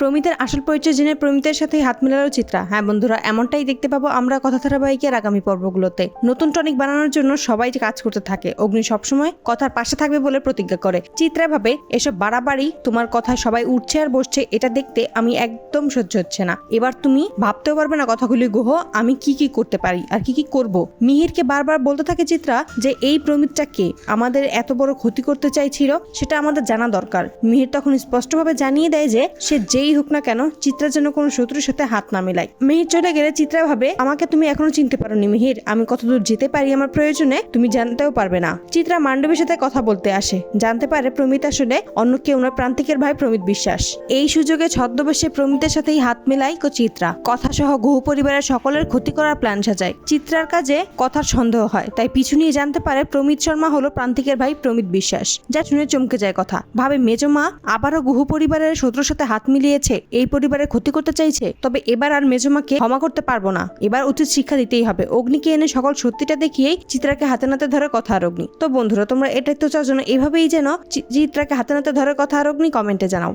প্রমিতের আসল পরিচয় জেনে প্রমিতের সাথে হাত মিলালো চিত্রা। হ্যাঁ বন্ধুরা, এমনটাই দেখতে পাবো আমরা কথা ধারাবাহিকের আগামী পর্বগুলোতে। নতুন টনিক বানানোর জন্য সবাই কাজ করতে থাকে। অগ্নি সবসময় কথার পাশে থাকবে বলে প্রতিজ্ঞা করে। চিত্রা ভাবে, এসব বাড়াবাড়ি, তোমার কথা সবাই উঠছে আর বসছে, এটা দেখতে আমি একদম সহ্য হচ্ছে না। এবার তুমি ভাবতেও পারবে না কথাগুলি, গোহ, আমি কি কি করতে পারি আর কি কি করব? মিহিরকে বারবার বলতে থাকে চিত্রা যে, এই প্রমিতটা কে? আমাদের এত বড় ক্ষতি করতে চাইছিল, সেটা আমাদের জানা দরকার। মিহির তখন স্পষ্টভাবে জানিয়ে দেয় যে, সে যেই হোক না কেন চিত্রা যেন কোনো শত্রুর সাথে হাত না মেলায় মিহির চলে গেলে চিত্রা ভাবে, আমাকে তুমি এখনও চিনতে পারোনি মিহির, আমি কতদূর যেতে পারি আমার প্রয়োজনে, তুমি জানতেও পারবে না। চিত্রা মান্ডবীর সাথে কথা বলতে আসে। জানতে পারে প্রমিত আসলে অন্য কেউ না, প্রান্তিকের ভাই প্রমিত বিশ্বাস। এই সুযোগে ছদ্মবেশে প্রমিতের সাথেই হাত মেলাই কো চিত্রা। কথা সহ গুহ পরিবারের সকলের ক্ষতি করার প্ল্যান সাজায়। চিত্রার কাজে কথার সন্দেহ হয়, তাই পিছু নিয়ে জানতে পারে প্রমিত শর্মা হলো প্রান্তিকের ভাই প্রমিত বিশ্বাস, যা শুনে চমকে যায় কথা। ভাবে মেজমা আবারও গুহ পরিবারের শত্রুর সাথে হাত মিলিয়েছে এই পরিবারের ক্ষতি করতে চাইছে, তবে এবার আর মেজমাকে ক্ষমা করতে পারব না। এবার উচিত শিক্ষা দিতেই হবে। অগ্নিকে এনে সকল সত্যিটা দেখিয়েই চিত্রাকে হাতে নাতে ধরে কথা আর অগ্নি। তো বন্ধুরা, তোমরা এটাই তো চাও যেন এভাবেই যেন চিত্রাকে হাতে নাতে ধরে কথা আর অগ্নি কমেন্টে জানাও।